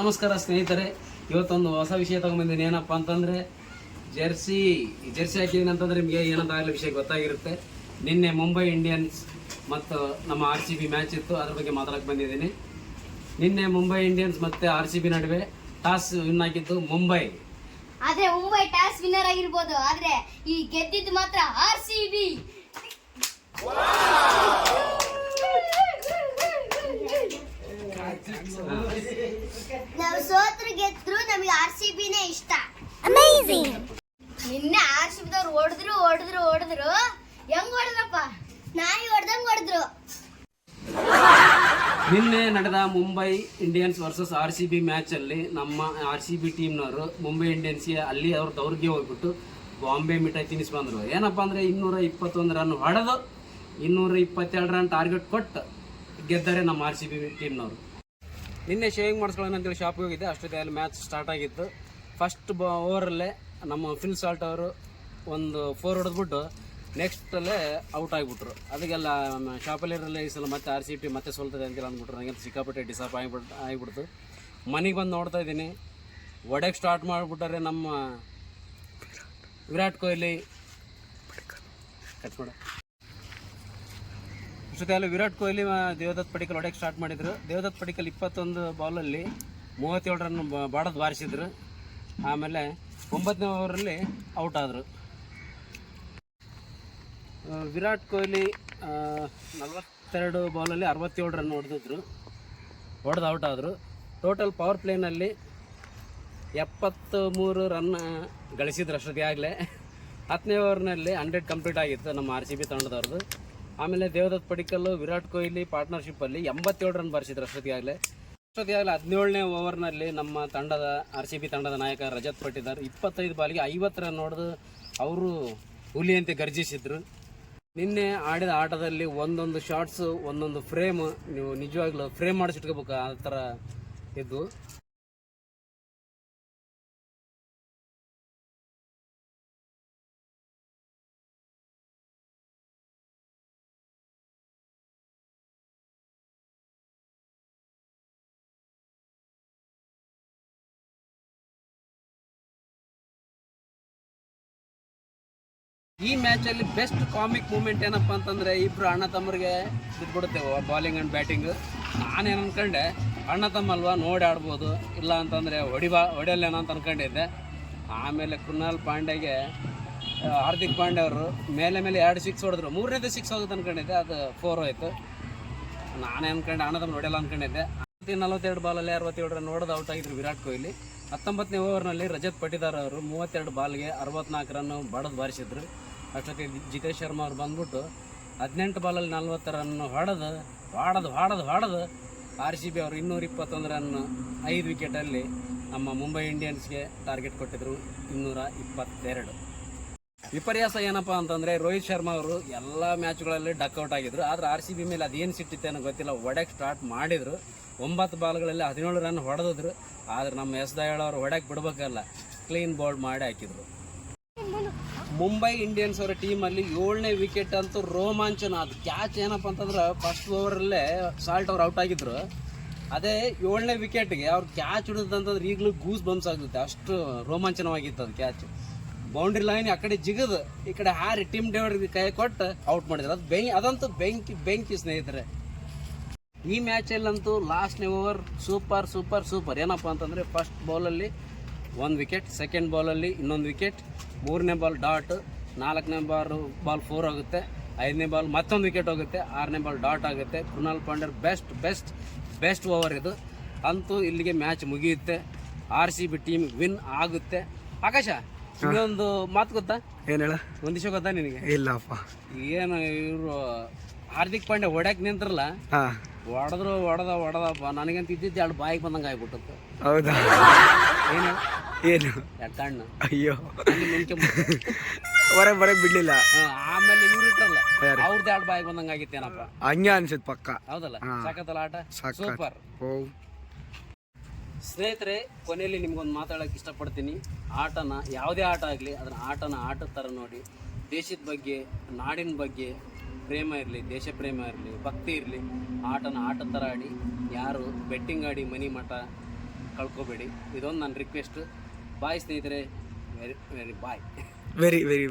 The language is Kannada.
ನಮಸ್ಕಾರ ಸ್ನೇಹಿತರೆ ಇವತ್ತೊಂದು ಹೊಸ ವಿಷಯ ತಗೊಂಡ್ಬಂದಿನಿ ಏನಪ್ಪ ಅಂತಂದ್ರೆ ಜೆರ್ಸಿ ಜೆರ್ಸಿ ಹಾಕಿದೀನಿ ಅಂತಂದ್ರೆ ನಿಮಗೆ ಏನಂತ ಆಗಲಿ ವಿಷಯ ಗೊತ್ತಾಗಿರುತ್ತೆ. ನಿನ್ನೆ ಮುಂಬೈ ಇಂಡಿಯನ್ಸ್ ಮತ್ತು ನಮ್ಮ ಆರ್ ಸಿ ಬಿ ಮ್ಯಾಚ್ ಇತ್ತು ಅದ್ರ ಬಗ್ಗೆ ಮಾತಾಡಕ್ಕೆ ಬಂದಿದ್ದೀನಿ. ನಿನ್ನೆ ಮುಂಬೈ ಇಂಡಿಯನ್ಸ್ ಮತ್ತೆ ಆರ್ ಸಿ ಬಿ ನಡುವೆ ಟಾಸ್ ವಿನ್ ಆಗಿದ್ದು ಮುಂಬೈ. ಆದ್ರೆ ಮುಂಬೈ ಟಾಸ್ ವಿನ್ನರ್ ಆಗಿರ್ಬೋದು ಆದ್ರೆ ಈ ಗೆದ್ದಿದ್ದು ಮಾತ್ರ ಆರ್ ಸಿ ಬಿ. ನಾವು ಸೋತ್ರ ಗೆದ್ರು ನಮಗೆ ಆರ್ ಸಿ ಬಿನೇ ಇಷ್ಟ. ನಿನ್ನೆ ಆರ್ ಸಿ ಬಿದವ್ರು ಹೊಡೆದ್ರು ಹೊಡೆದ್ರು ಹೊಡೆದ್ರು. ಹೆಂಗ್ ಹೊಡೆದ್ರಪ್ಪ? ನಾಯಿ ಹೊಡೆದಂಗ್ ಹೊಡೆದ್ರು. ನಿನ್ನೆ ನಡೆದ Mumbai Indians versus R C B ಮ್ಯಾಚಲ್ಲಿ ನಮ್ಮ ಆರ್ ಸಿ ಬಿ ಟೀಮ್ನವರು ಮುಂಬೈ ಇಂಡಿಯನ್ಸ್ಗೆ ಅಲ್ಲಿ ಅವ್ರ ದೌರ್ಗೆ ಹೋಗ್ಬಿಟ್ಟು ಬಾಂಬೆ ಮಿಠಾಯಿ ತಿನ್ನಿಸಿ ಬಂದರು. ಏನಪ್ಪ ಅಂದರೆ ಇನ್ನೂರ ಇಪ್ಪತ್ತೊಂದು ರನ್ ಹೊಡೆದು ಇನ್ನೂರ ಇಪ್ಪತ್ತೆರಡು ರನ್ ಟಾರ್ಗೆಟ್ ಕೊಟ್ಟು ಗೆದ್ದರೆ ನಮ್ಮ ಆರ್ ಸಿ ಬಿ ಟೀಮ್ನವರು ನಿನ್ನೆ ಶೇವಿಂಗ್ ಮಾಡಿಸ್ಕೊಳ್ಳೋಣ ಅಂತೇಳಿ ಶಾಪ್ಗೆ ಹೋಗಿದ್ದೆ. ಅಷ್ಟೊತ್ತಿಗೆ ಅಲ್ಲಿ ಮ್ಯಾಚ್ ಸ್ಟಾರ್ಟ್ ಆಗಿತ್ತು. ಫಸ್ಟ್ ಬ ಓವರಲ್ಲೇ ನಮ್ಮ ಫಿಲ್ ಸಾಲ್ಟ್ ಅವರು ಒಂದು ಫೋರ್ ಹೊಡೆದ್ಬಿಟ್ಟು ನೆಕ್ಸ್ಟಲ್ಲೇ ಔಟ್ ಆಗಿಬಿಟ್ರು. ಅದಕ್ಕೆಲ್ಲ ಶಾಪಲ್ಲಿರಲ್ಲ ಈ ಸಲ ಮತ್ತೆ ಆರ್ ಸಿ ಟಿ ಮತ್ತೆ ಸೋಲ್ತದೆ ಅಂತೇಳಿ ಅಂದ್ಬಿಟ್ರು. ನನಗೆ ಸಿಕ್ಕಾಪಟ್ಟೆ ಡಿಸಾಪ್ ಆಗಿಬಿಟ್ಟು ಆಗಿಬಿಡ್ತು. ಮನೆಗೆ ಬಂದು ನೋಡ್ತಾ ಇದ್ದೀನಿ. ಒಡೆಗೆ ಸ್ಟಾರ್ಟ್ ಮಾಡಿಬಿಟ್ಟಾರೆ ನಮ್ಮ ವಿರಾಟ್ ಕೊಹ್ಲಿ. ಕಟ್ ಅಷ್ಟೊತ್ತಿಗೆ ವಿರಾಟ್ ಕೊಹ್ಲಿ ದೇವದತ್ ಪಡಿಕಲ್ ಹೊಡೆಯಕ್ಕೆ ಸ್ಟಾರ್ಟ್ ಮಾಡಿದ್ರು. ದೇವದತ್ ಪಡಿಕಲ್ ಇಪ್ಪತ್ತೊಂದು ಬಾಲಲ್ಲಿ ಮೂವತ್ತೇಳು ರನ್ ಬಾಡದ್ ಬಾರಿಸಿದ್ರು. ಆಮೇಲೆ ಒಂಬತ್ತನೇ ಓವರಲ್ಲಿ ಔಟ್ ಆದರು. ವಿರಾಟ್ ಕೊಹ್ಲಿ ನಲವತ್ತೆರಡು ಬಾಲಲ್ಲಿ ಅರವತ್ತೇಳು ರನ್ ಹೊಡೆದಿದ್ರು. ಹೊಡೆದು ಔಟ್ ಆದರು. ಟೋಟಲ್ ಪವರ್ ಪ್ಲೇನಲ್ಲಿ ಎಪ್ಪತ್ತು ಮೂರು ರನ್ ಗಳಿಸಿದ್ರು ಅಷ್ಟೊತ್ತಿಗಾಗಲೇ ಹತ್ತನೇ ಓವರ್ನಲ್ಲಿ ಹಂಡ್ರೆಡ್ ಕಂಪ್ಲೀಟ್ ಆಗಿತ್ತು ನಮ್ಮ ಆರ್ ಸಿ ಬಿ ತಂಡದವ್ರದ್ದು ಆಮೇಲೆ ದೇವದತ್ ಪಡಿಕಲ್ಲು, ವಿರಾಟ್ ಕೊಹ್ಲಿ ಪಾರ್ಟ್ನರ್ಶಿಪ್ಪಲ್ಲಿ ಎಂಬತ್ತೇಳು ರನ್ ಬಾರಿಸಿದ್ರು ಅಷ್ಟೊತ್ತಿಗಾಗಲೇ ಅಷ್ಟೊತ್ತಿಗಾಗಲೇ ಹದಿನೇಳನೇ ಓವರ್ನಲ್ಲಿ ನಮ್ಮ ತಂಡದ ಆರ್ ಸಿ ಬಿ ತಂಡದ ನಾಯಕ ರಜತ್ ಪಟ್ಟಿದ್ದಾರೆ ಇಪ್ಪತ್ತೈದು ಬಾಲಿಗೆ ಐವತ್ತು ರನ್ ಹೊಡೆದು ಅವರು ಹುಲಿಯಂತೆ ಗರ್ಜಿಸಿದ್ರು. ನಿನ್ನೆ ಆಡಿದ ಆಟದಲ್ಲಿ ಒಂದೊಂದು ಶಾರ್ಟ್ಸು ಒಂದೊಂದು ಫ್ರೇಮ್ ನೀವು ನಿಜವಾಗ್ಲೂ ಫ್ರೇಮ್ ಮಾಡಿಸಿಟ್ಕೋಬೇಕು ಆ ಥರ ಇದ್ದು. ಈ ಮ್ಯಾಚ್ ಅಲ್ಲಿ ಬೆಸ್ಟ್ ಕಾಮಿಕ್ ಮೂಮೆಂಟ್ ಏನಪ್ಪ ಅಂತಂದ್ರೆ ಇಬ್ರು ಅಣ್ಣ ತಮ್ಮರಿಗೆ ಬಿಟ್ಬಿಡುತ್ತೇವೆ ಬಾಲಿಂಗ್ ಅಂಡ್ ಬ್ಯಾಟಿಂಗ್ ನಾನೇನು ಅನ್ಕೊಂಡೆ, ಅಣ್ಣ ತಮ್ಮ ಅಲ್ವಾ, ನೋಡಿ ಆಡ್ಬೋದು, ಇಲ್ಲ ಅಂತಂದ್ರೆ ಹೊಡಿಬಾ ಹೊಡೆಯಲ್ಲೇನೋ ಅಂತ ಅನ್ಕೊಂಡಿದ್ದೆ. ಆಮೇಲೆ ಕೃಣಾಲ್ ಪಾಂಡೆಗೆ ಹಾರ್ದಿಕ್ ಪಾಂಡೆ ಅವರು ಮೇಲೆ ಮೇಲೆ ಎರಡು ಸಿಕ್ಸ್ ಹೊಡೆದ್ರು. ಮೂರನೇದು ಸಿಕ್ಸ್ ಹೋಗುತ್ತೆ ಅನ್ಕೊಂಡಿದ್ದೆ, ಅದು ಫೋರ್ ಹೋಯ್ತು. ನಾನೇ ಅನ್ಕೊಂಡೆ, ಅಣ್ಣ ತಮ್ಮ ಹೊಡೆಯಲ್ಲ ಅನ್ಕೊಂಡಿದ್ದೆ. ನಲವತ್ತೆರಡು ಬಾಲಲ್ಲಿ ಅರವತ್ತೇಳು ರನ್ ಹೊಡೆದು ಔಟ್ ಆಗಿದ್ರು ವಿರಾಟ್ ಕೊಹ್ಲಿ. ಹತ್ತೊಂಬತ್ತನೇ ಓವರ್ನಲ್ಲಿ ರಜತ್ ಪಟಿದಾರ್ ಅವರು ಮೂವತ್ತೆರಡು ಬಾಲ್ಗೆ ಅರವತ್ನಾಲ್ಕು ರನ್ ಬಡದು ಬಾರಿಸಿದ್ರು. ಅಷ್ಟೊತ್ತಿಗೆ ಜಿತೇಶ್ ಶರ್ಮಾ ಅವ್ರು ಬಂದ್ಬಿಟ್ಟು ಹದಿನೆಂಟು ಬಾಲಲ್ಲಿ ನಲ್ವತ್ತು ರನ್ ಹೊಡೆದು ಹೊಡೆದು ಹೊಡೆದು ಹೊಡೆದು ಆರ್ ಸಿ ಬಿ ಅವರು ಇನ್ನೂರ ಇಪ್ಪತ್ತೊಂದು ರನ್ ಐದು ವಿಕೆಟಲ್ಲಿ ನಮ್ಮ ಮುಂಬೈ ಇಂಡಿಯನ್ಸ್ಗೆ ಟಾರ್ಗೆಟ್ ಕೊಟ್ಟಿದ್ರು ಇನ್ನೂರ ಇಪ್ಪತ್ತೆರಡು. ವಿಪರ್ಯಾಸ ಏನಪ್ಪ ಅಂತಂದ್ರೆ ರೋಹಿತ್ ಶರ್ಮಾ ಅವರು ಎಲ್ಲ ಮ್ಯಾಚ್ಗಳಲ್ಲಿ ಡಕ್ಔಟ್ ಆಗಿದ್ರು. ಆದ್ರೆ ಆರ್ ಸಿ ಬಿ ಮೇಲೆ ಅದೇನು ಸಿಟ್ಟಿತ್ತೇನೋ ಗೊತ್ತಿಲ್ಲ. ಒಡೆಗೆ ಸ್ಟಾರ್ಟ್ ಮಾಡಿದ್ರು. ಒಂಬತ್ತು ಬಾಲ್ಗಳಲ್ಲಿ ಹದಿನೇಳು ರನ್ ಹೊಡೆದಿದ್ರು, ಆದ್ರೆ ನಮ್ಮ ಎಸ್ ದಯಾಳ್ ಅವರು ಹೊಡೆಕ್ ಬಿಡ್ಬೇಕಲ್ಲ. ಕ್ಲೀನ್ ಬೌಲ್ಡ್ ಮಾಡಿ ಹಾಕಿದ್ರು. ಮುಂಬೈ ಇಂಡಿಯನ್ಸ್ ಅವರ ಟೀಮಲ್ಲಿ ಏಳನೇ ವಿಕೆಟ್ ಅಂತೂ ರೋಮಾಂಚನ. ಅದು ಕ್ಯಾಚ್ ಏನಪ್ಪ ಅಂತಂದ್ರೆ ಫಸ್ಟ್ ಓವರಲ್ಲೇ ಸಾಲ್ಟ್ ಅವ್ರು ಔಟ್ ಆಗಿದ್ರು. ಅದೇ ಏಳನೇ ವಿಕೆಟ್ಗೆ ಅವ್ರು ಕ್ಯಾಚ್ ಹಿಡಿದಂತಂದ್ರೆ ಈಗಲೂ ಗೂಸ್ ಬಂಪ್ಸ್ ಆಗುತ್ತೆ. ಅಷ್ಟು ರೋಮಾಂಚನವಾಗಿತ್ತು ಅದು ಕ್ಯಾಚ್ ಬೌಂಡ್ರಿ ಲೈನ್ ಆ ಕಡೆ ಜಿಗದು, ಈ ಕಡೆ ಹಾರಿ ಟೀಮ್ ಡೇವರ್ಗೆ ಕೈ ಕೊಟ್ಟು ಔಟ್ ಮಾಡಿದ್ರು. ಅದು ಬೆಂಕಿ ಅದಂತೂ ಬೆಂಕಿ ಬೆಂಕಿ ಸ್ನೇಹಿತರೆ. ಈ ಮ್ಯಾಚಲ್ಲಂತೂ ಲಾಸ್ಟ್ನೇ ಓವರ್ ಸೂಪರ್ ಸೂಪರ್ ಸೂಪರ್ ಏನಪ್ಪ ಅಂತಂದರೆ ಫಸ್ಟ್ ಬಾಲಲ್ಲಿ ಒಂದು ವಿಕೆಟ್ ಸೆಕೆಂಡ್ ಬಾಲಲ್ಲಿ ಇನ್ನೊಂದು ವಿಕೆಟ್ ಮೂರನೇ ಬಾಲ್ ಡಾಟ್ ನಾಲ್ಕನೇ ಬಾಲ್ ಬಾಲ್ ಫೋರ್ ಆಗುತ್ತೆ ಐದನೇ ಬಾಲ್ ಮತ್ತೊಂದು ವಿಕೆಟ್ ಹೋಗುತ್ತೆ ಆರನೇ ಬಾಲ್ ಡಾಟ್ ಆಗುತ್ತೆ. ಕೃಣಾಲ್ ಪಾಂಡ್ಯರ್ ಬೆಸ್ಟ್ ಬೆಸ್ಟ್ ಬೆಸ್ಟ್ ಓವರ್ ಇದು. ಅಂತೂ ಇಲ್ಲಿಗೆ ಮ್ಯಾಚ್ ಮುಗಿಯುತ್ತೆ. R C B team win ಆಗುತ್ತೆ. ಆಕಾಶ ಇನ್ನೊಂದು ಮಾತು ಗೊತ್ತಾ? ಏನು ಹೇಳ? ಒಂದು ವಿಷಯ ಗೊತ್ತಾ ನಿನಗೆ? ಇಲ್ಲಪ್ಪ. ಏನು ಇವರು ಹಾರ್ದಿಕ್ ಪಾಂಡೆ ಹೊಡ್ಯಾಕ್ ನಿಂತ್ರಲ್ಲ ಹೊಡೆದ್ರು ಹೊಡೆದ ಹೊಡೆದಪ್ಪ ನನಗಂತ ಇದ್ದಿದ್ದು ಎರಡು ಬಾಯಿಗೆ ಬಂದಂಗೆ ಆಗ್ಬಿಟ್ಟತ್ತು. ಹೌದಾ? ಏನು? ಏನು? ಎರಡು ಕಣ್ಣು. ಅಯ್ಯೋ. ಹೊರಗೆ ಬರಕ್ ಬಿಡ್ಲಿಲ್ಲ? ಆಮೇಲೆ ಇವ್ರು ಇಟ್ಟಲ್ಲ ಅವ್ರದ್ದು ಎರಡು ಬಾಯಿಗೆ ಬಂದಂಗೆ ಆಗಿತ್ತೇನಪ್ಪ ಹಂಗೆ ಅನ್ಸುತ್ತೆ ಪಕ್ಕ. ಹೌದಲ್ಲ. ಸಾಕತ್ತಲ್ಲ ಆಟ? ಸೂಪರ್ ಸ್ನೇಹಿತರೆ ಕೊನೆಯಲ್ಲಿ ನಿಮ್ಗೊಂದು ಮಾತಾಡೋಕೆ ಇಷ್ಟಪಡ್ತೀನಿ. ಆಟನ ಯಾವುದೇ ಆಟ ಆಗಲಿ ಅದನ್ನ ಆಟನ ಆಟದ ಥರ ನೋಡಿ ದೇಶದ ಬಗ್ಗೆ ನಾಡಿನ ಬಗ್ಗೆ ಪ್ರೇಮ ಇರಲಿ ದೇಶ ಪ್ರೇಮ ಇರಲಿ, ಭಕ್ತಿ ಇರಲಿ, ಆಟನ ಆಟ ಥರ ಆಡಿ, ಯಾರು ಬೆಟ್ಟಿಂಗ್ ಆಡಿ ಮನಿ ಮಠ ಕಳ್ಕೊಬೇಡಿ. ಇದೊಂದು ನನ್ನ ರಿಕ್ವೆಸ್ಟ್ ಬಾಯ್ ಸ್ನೇಹಿತರೆ. Very very bye very very